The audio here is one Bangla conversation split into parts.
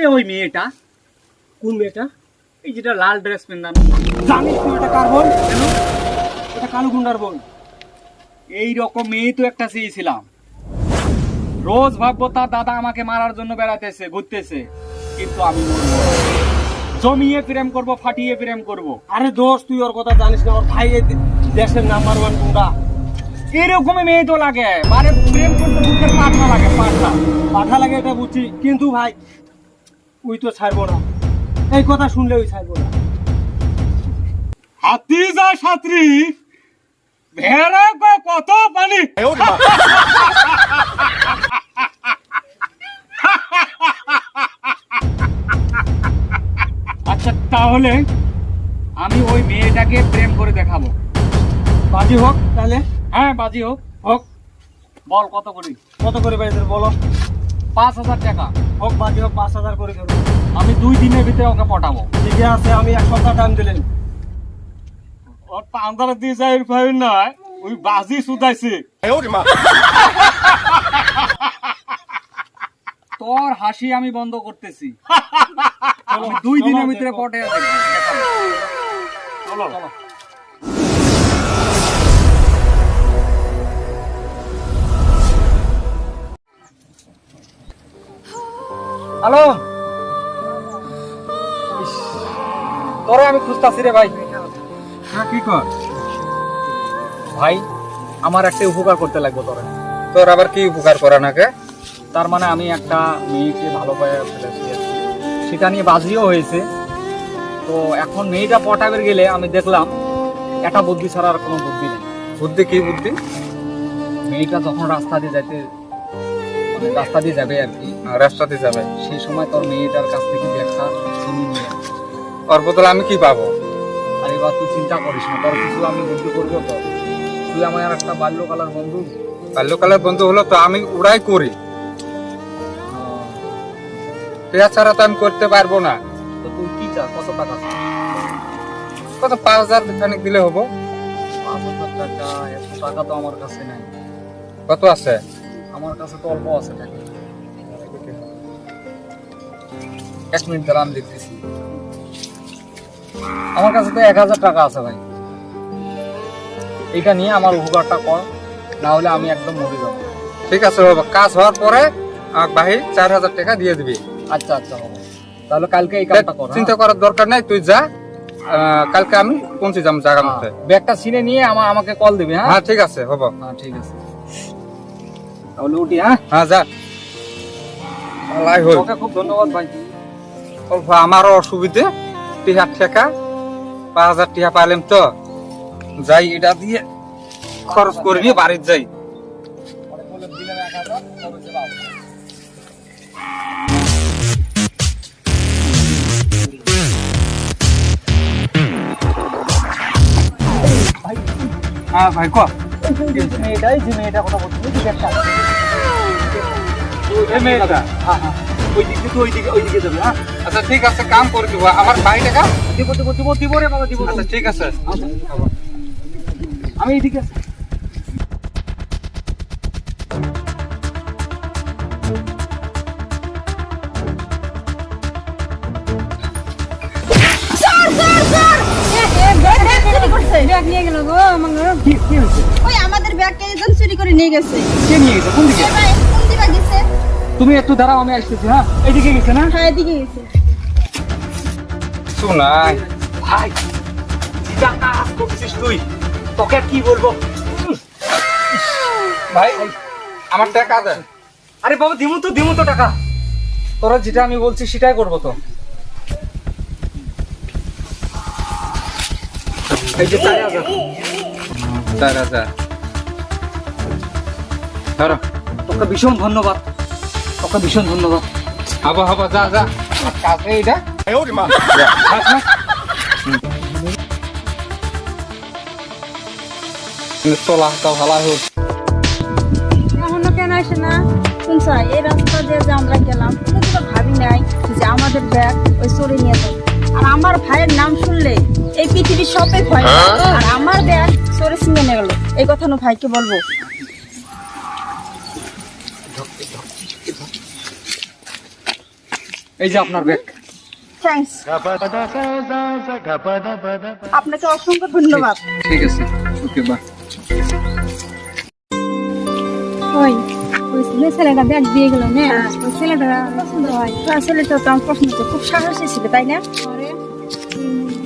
কে ওই মেয়েটা? কোন মেয়েটা? এই যেটা লাল ড্রেস পেন্দানো জানিস তুই এটা কার বোন? কেন? এটা কালু গুন্ডার বোন। এই রকম মেয়ে তো একটা চেয়েছিলাম। রোজ ভাববো তার দাদা আমাকে মারার জন্য বেড়াতেছে ঘুরতেছে। কিন্তু আমি জমিয়ে প্রেম করব ফাটিয়ে প্রেম করব। আরে দোষ তুই ওর কথা জানিস না ওর ভাই দেশের নাম্বার ওয়ান গুন্ডা। এরকমই মেয়ে তো লাগে। মানে প্রেম করতে পাঠা লাগে পাঠা। পাঠা লাগে এটা বুঝছি কিন্তু ভাই ওই তো ছাড়বো না। এই কথা শুনলে ওই ছাড়বো না। হাতি যা সাঁতরি ভেড়া কত পানি। আচ্ছা তাহলে আমি ওই মেয়েটাকে প্রেম করে দেখাবো। বাজি হোক তাহলে। হ্যাঁ বাজি হোক। হোক। বল কত করি? কত করে বাইদের বলো? পাঁচ হাজার টাকা। হোক বাজি হোক পাঁচ হাজার করে ধরো আমি দুই দিনের ভিতরে ওকে পটাবো ঠিক আছে আমি এক সপ্তাহ টাইম দিলেন। ওর পান্দার দিয়ে যায় ভাই নয় ওই বাজি সুদাইছে তোর হাসি আমি বন্ধ করতেছি। দুই দিনের ভিতরে। পটে চলো চলো। হ্যালো তোরে আমি খুঁজতাছি রে ভাই। হ্যাঁ কি কর? ভাই আমার একটা উপকার করতে লাগবে তোরে। তোর আবার কি উপকার করা নাকে? তার মানে আমি একটা মেয়েকে ভালো পায়ে ফেলেছি সেটা নিয়ে বাজিও হয়েছে। তো এখন মেয়েটা পটাবের গেলে আমি দেখলাম একটা বুদ্ধি ছাড়া আর কোনো বুদ্ধি নেই। বুদ্ধি কি বুদ্ধি? মেয়েটা যখন রাস্তা দিয়ে যাইতে রাস্তা দিয়ে যাবে আর কি আহ, রাস্তাতে যাবে। সেই সময় তোর মেয়েটার কাছ থেকে একটা চিনি নিয়ে। ওর বদলে আমি কি পাবো? আর এবার তুই চিন্তা করিস না তোর কিছু আমি বুদ্ধি করব তো। তুই আমার আর একটা বাল্যকালের বন্ধু। বাল্যকালের বন্ধু হলো তো আমি উড়াই করি। টিয়া ছাড়া তো আমি করতে পারব না। তো তুই কি চাস? কত টাকা কত পাঁচ হাজার খানিক দিলে হব। পাঁচ হাজার টাকা এত টাকা তো আমার কাছে নেই। কত আছে? আমার কাছে তো অল্প আছে টাকা। এক মিনিট দাঁড়া দেখতেছি। আমার কাছে তো এক হাজার টাকা আছে ভাই। এইটা নিয়ে আমার উপকারটা কর না হলে আমি একদম মরে যাব। ঠিক আছে বাবা কাজ হওয়ার পরে আমাকে ভাই চার হাজার টাকা দিয়ে দিবি। আচ্ছা আচ্ছা তাহলে কালকে এই কাজটা কর হ্যাঁ? চিন্তা করার দরকার নাই তুই যা কালকে আমি পৌঁছে যাব জায়গা মধ্যে হ্যাঁ, ব্যাগটা ছিনে নিয়ে আমাকে কল দিবি হ্যাঁ? হ্যাঁ ঠিক আছে হব। হ্যাঁ ঠিক আছে। তাহলে উঠি হ্যাঁ? হ্যাঁ যা। আলাই হল ওকে খুব ধন্যবাদ ভাই। অল্প আমারও অসুবিধে টিহা ঠেকা পাঁচ হাজার টিহা পাইলাম তো। যাই এটা দিয়ে খরচ করে নিয়ে বাড়ির যাই। হ্যাঁ ভাই ক। মেয়েটাই যে মেয়েটা কথা বলছিল আচ্ছা ঠিক আছে কাম করে দিব। আমার ভাই টাকা দিব দিব দিব দিব রে বাবা দিব আচ্ছা ঠিক আছে। আমি এইদিকে আছি। ব্যাগ নিয়ে গেল গো আমার কি কি হয়েছে? ওই আমাদের ব্যাগটা একজন চুরি করে নিয়ে গেছে। কে নিয়ে গেছে? কোন দিকে? তুমি একটু দাঁড়াও আমি আসতেছি হ্যাঁ? এইদিকে গেছে না? হ্যাঁ এদিকে গেছে। শোনাই ভাই যেটা কাজ করছিস তুই। তোকে কি বলব? ভাই আমার টাকা দেন আরে বাবা দিমু তো দিমু তো টাকা। তোরা যেটা আমি বলছি সেটাই করব তো। এই যে চার হাজার চার হাজার ধরো তোকে ভীষণ ধন্যবাদ। তোকে ভীষণ ধন্যবাদ। হব হব যা যা। আমার কাছে এইটা যা। চলা তো ভালো হোক এখনও কেন আসে না? শুনছা এই রাস্তা দিয়ে যে আমরা গেলাম তো ভাবি নাই যে আমাদের ব্যাগ ওই চুরি নিয়ে যাবে। আর আমার ভাইয়ের নাম শুনলে এই পৃথিবীর সবে ভয় আর আমার ব্যাগ চোরে ছিনে নিয়ে গেল। এই কথা নো ভাইকে বলব। এই যে আপনার ব্যাগ থ্যাঙ্কস আপনাকে অসংখ্য ধন্যবাদ। ঠিক আছে। ওকে বাই ওই ওই ছেলেটা ব্যাগ দিয়ে গেল না? ওই ছেলেটা পছন্দ হয়। তো আসলে তো আমার পছন্দ খুব সাহসী ছিল তাই না? পরে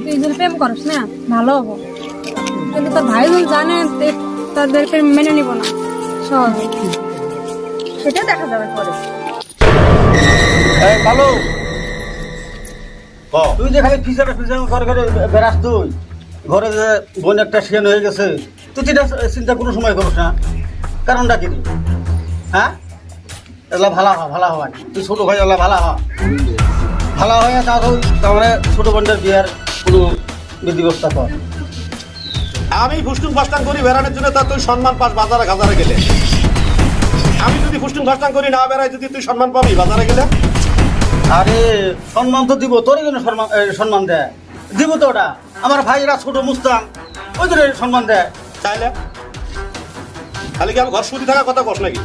তুই যদি প্রেম করিস না? ভালো হব। কিন্তু তোর ভাই বোন জানে তে- তাদের প্রেম মেনে নিব না। সহজে। সেটা দেখা যাবে পরে। তুই যে খালি ফিসার করে করে বেড়াস তুই ঘরে যে বোন একটা হয়ে গেছে তুই সেটা চিন্তা কোনো সময় করিস না। কারণটা কি? রে? হ্যাঁ? এগুলা ভালো হ ভালো হওয়া। তুই ছোট ভাই এগুলা ভালো হ ভালো হয়ে তাহলে ছোট বোনটার বিয়ার কোনো বিধি ব্যবস্থা কর। আমি ফুসটুং ফাস্টাং করি বেড়ানোর জন্য তা তুই সম্মান পাস বাজারে গাজারে গেলে। আমি যদি ফুসটুং ফাস্টাং করি না বেড়াই যদি তুই সম্মান পাবি বাজারে গেলে? আরে সম্মান তো দিব তোরই জন্য সম্মান দেয় দিব তো ওটা। আমার ভাইরা ছোট মুস্তান ওই জন্য সম্মান দেয় চাইলে তাহলে কি আমি ঘর সুতি থাকার কথা কস নাকি?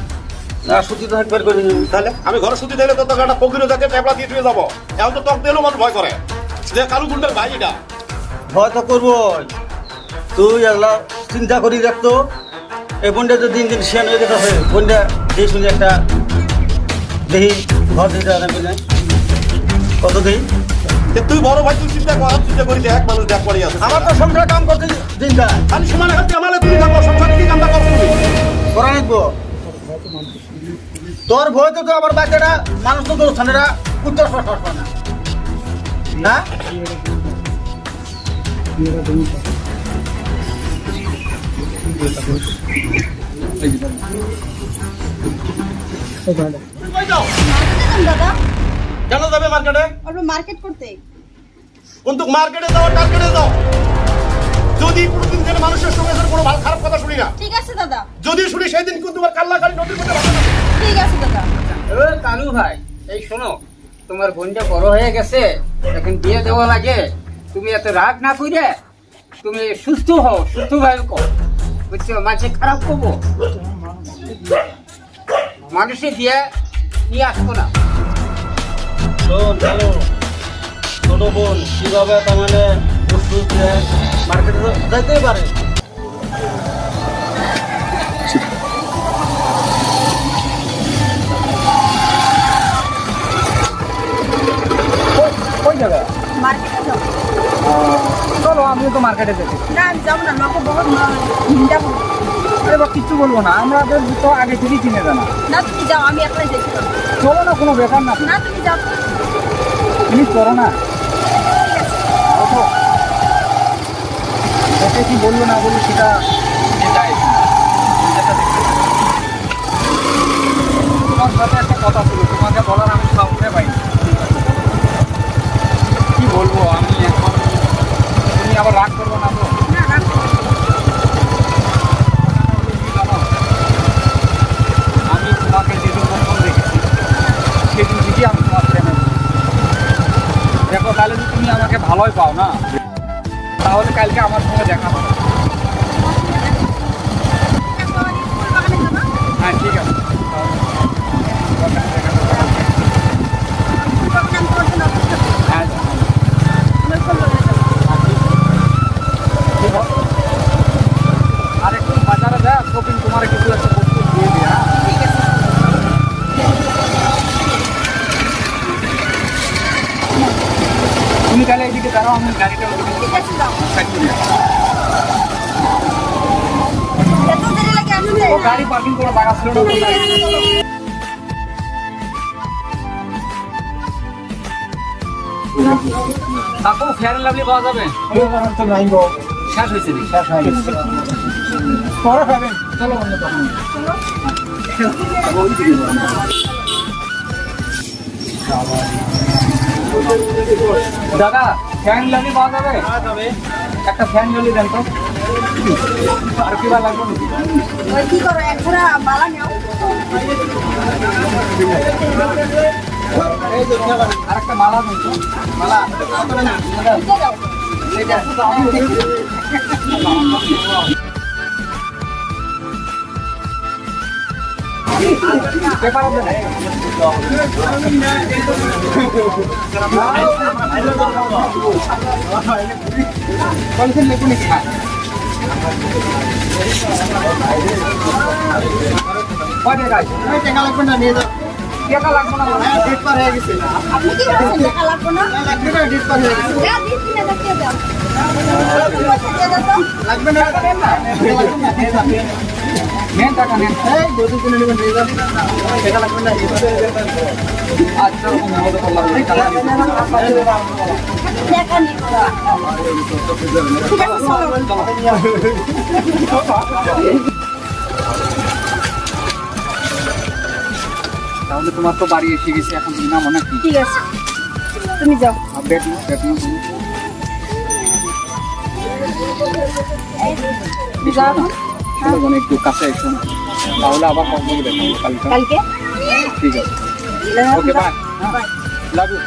না সুতি তো একবার করে। তাহলে? আমি ঘরে সুতি দিলে তো তোকে একটা পকিরও যাকে ট্যাবলা দিয়ে দিয়ে যাব। এখন তো তক দিলেও মানুষ ভয় করে। যে কালু গুন্ডের ভাই এটা। ভয় তো করব তুই এগুলা চিন্তা করি দেখতো এই বন্ডে তো দিন দিন শিয়ান হয়ে গেছে বন্ডে দিয়ে শুনি একটা দেহি ঘর দিতে আনবি না কত যে তুই বড় ভাই তুই চিন্তা কর চিন্তা করি দেখ মানুষ দেখ পড়ে আছে। আমার তো সংসার কাম করতে যায় খালি সমানে হাতে আমালে তুমি থাকো সংসার কি কামটা তুমি? করা নিবো তোর ভয় তো আবার বাচ্চারা মানুষ তো তোর স্থানেরা উত্তর না। না? দাদা কেন যাবে মার্কেটে? আমরা মার্কেট করতে। কিন্তু মার্কেটে যাও টার্গেটে যাও। যদি প্রতিদিন যেন মানুষের সঙ্গে কোনো ভালো খারাপ কথা শুনি না। ঠিক আছে দাদা। যদি শুনি সেই দিন কিন্তু তোমার কাল্লা গাড়ি নদীর মধ্যে ভাসা ঠিক আছে দাদা। এ কালু ভাই এই শোনো তোমার বোনটা বড় হয়ে গেছে এখন বিয়ে দেওয়া লাগে। তুমি এত রাগ না করে তুমি সুস্থ হও সুস্থ ভাবে কর বুঝছ? মাঝে খারাপ করব মানুষে দিয়ে নিয়ে আসব না। ছোট বোন কীভাবে তার মানে মার্কেটে যাইতেই পারে? চলো আমিও তো মার্কেটে যেতে না আমি যাব না লোকে বহুত হিন্দা বলব এবার কিচ্ছু বলব না। আমাদের তো আগে থেকেই চিনে জানা। না তুমি যাও আমি একলাই যেতে চলো না কোনো ব্যাপার না। না তুমি যাও। তুমি করো না। ওকে কি বলব না বলব সেটা। তোমার সাথে একটা কথা ছিল তোমাকে বলার আমি সাহসে পাইনি। কি বলব আমি এখন তুমি আবার রাগ করব ভালোই পাও না? তাহলে কালকে আমার সঙ্গে দেখা হবে। হ্যাঁ ঠিক আছে। ছিল। কাকু ফেয়ার লাভলি পাওয়া যাবে? শেষ হয়েছে শেষ হয়ে গেছে। পরে খাবেন। চলো অন্য দোকানে। দাদা ফ্যান লাভলি পাওয়া যাবে? একটা ফ্যান লাভলি দেন তো। আর কি লাগবে ওই কি করো এক নাও মালা দেন মালা পেপার হ্যাঁ টাকা লাগবে না নিয়ে যাও। টাকা লাগবে না মানে? ডেট পার হয়ে গেছে। আপনি কি বলছেন টাকা লাগবে না? লাগবে না ডেট পার হয়ে গেছে। যা দিন তিন হাজার দাও পয়সা দিয়ে দাও তো। লাগবে না লাগবে না নিয়ে যাও। নেন টাকা নেন। এই গরু কিনে নেবেন নিয়ে যাও টাকা লাগবে না আচ্ছা ওরকম হবে তো লাগবে তাহলে তোমার তো বাড়ি এসে গেছে এখন তুমি নামো নাকি? ঠিক আছে। তুমি যাও। তুমি। বোন, একটু কাছে এসো না। তাহলে আবার কখন দেখাবো কালকে। কালকে? ঠিক আছে। ওকে বাই লাভ ইউ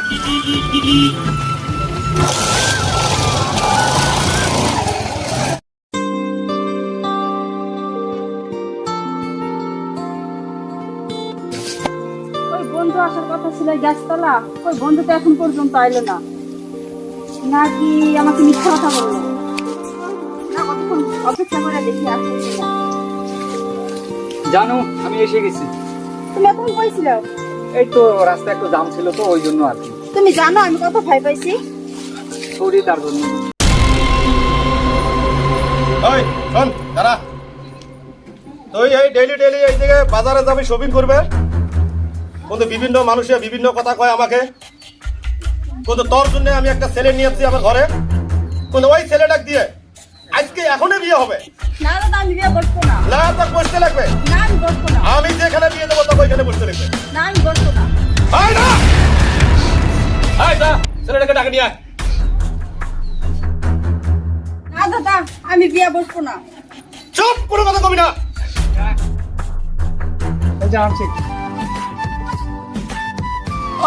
বন্ধু আসার কথা ছিল গাছতলা। ওই বন্ধু তো এখন পর্যন্ত আইলো না। নাকি আমাকে মিথ্যা কথা বলল? না কতক্ষণ অপেক্ষা করে দেখি আসছে জানো আমি এসে গেছি। তুমি এখন কইছিল এই তো রাস্তায় একটু জাম ছিল তো ওই জন্য আর কি। তুমি জানো আমি কত ভয় পাইছি? সরি তার জন্য। শোন দাঁড়া। তুই এই ডেইলি ডেইলি এই থেকে বাজারে যাবি শপিং করবে। কিন্তু বিভিন্ন মানুষে বিভিন্ন কথা কয় আমাকে। কিন্তু তোর জন্য আমি একটা ছেলে নিয়ে আসছি আমার ঘরে। কিন্তু ওই ছেলেটাক দিয়ে আজকে এখনই বিয়ে হবে। না দাদা আমি বিয়ে করব না। না তো বসতে লাগবে। না আমি না। আমি যেখানে বিয়ে দেবো তোকে ওইখানে বসতে লাগবে। না আমি করব না। আয় না! আয় যা ছেলেটাকে ডাকে নিয়ে আয়। দাদা আমি বিয়ে বসবো না। চুপ কোনো কথা কবি না। আনছি।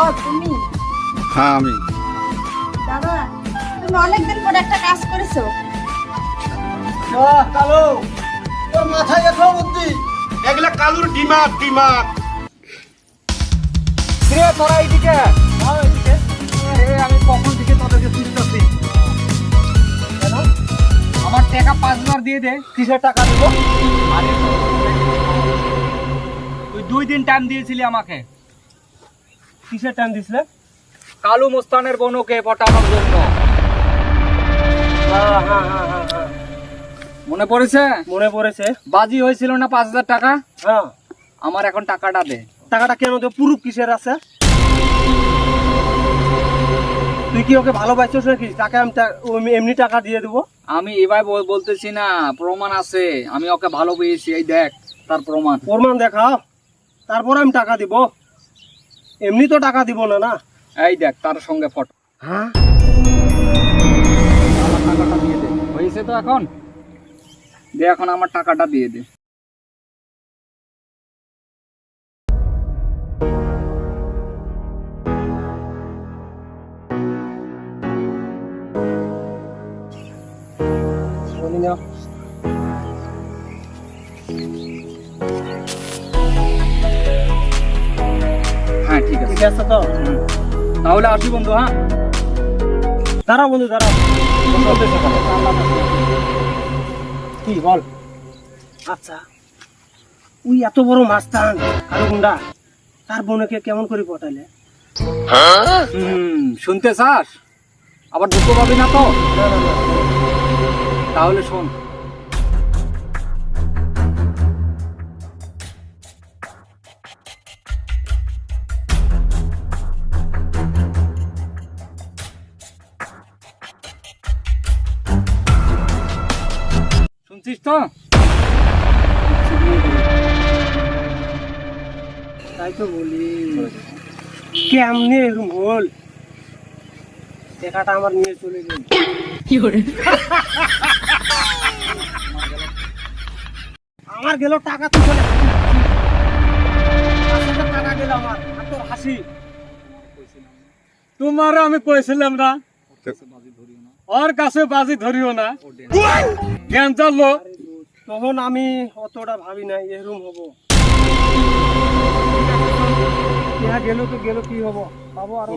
ও তুমি? হ্যাঁ আমি। দাদা তুমি অনেকদিন পর একটা কাজ করেছ। বাহ কালো। তোর মাথায় এত বুদ্ধি। এগুলা কালুর ডিমাক ডিমাক কিরে তোরা এইদিকে। আমি কখন টাকা পাঁচ হাজার দিয়ে দে কিসের টাকা দেব? আরে তুই দুই দিন টাইম দিয়েছিলি আমাকে। কিসের টাইম দিছিলে? কালু মোস্তানের বনুকে পটানোর জন্য। হ্যাঁ হ্যাঁ হ্যাঁ। মনে পড়েছে? মনে পড়েছে। বাজি হয়েছিল না পাঁচ হাজার টাকা? হ্যাঁ। আমার এখন টাকাটা দে। টাকাটা কেন দেবো? পুরুপ কিসের আছে? তুই কি ওকে ভালোবাসছিস নাকি? আমি আমি এমনি টাকা দিয়ে দেবো। আমি এবার বলতেছি না প্রমাণ আছে। আমি ওকে ভালোবেসেছি এই দেখ তার প্রমাণ। প্রমাণ দেখাও তারপর আমি টাকা দিব। এমনি তো টাকা দিব না না? এই দেখ তার সঙ্গে ফটো। হ্যাঁ? টাকাটা দিয়ে দে। হয়েছে তো এখন? দে এখন আমার টাকাটা দিয়ে দে। বলি না। হ্যাঁ ঠিক আছে। ঠিক আছে তো? তাহলে আসি বন্ধু হ্যাঁ? দাঁড়াও বন্ধু দাঁড়াও। কি বল। আচ্ছা ওই এত বড় মাস্তান কালো গুন্ডা তার বোনকে কেমন করে পটাইলে? হুম শুনতে চাস? আবার দুঃখ পাবি না তো? তাহলে শোন। শুনছিস তো? তাই তো বলি। কেমনে এরকম হল? টাকাটা আমার নিয়ে চলে গেল। আমার গেল টাকা তুই চলে টাকা গেল আমার তোর হাসি? তোমার আমি কইছিলাম না। ওর কাছে বাজি ধরিও না। জ্ঞান চাললো তখন আমি অতটা ভাবি নাই এরকম হব। গেল তো গেল কি হব? পাবো আরও।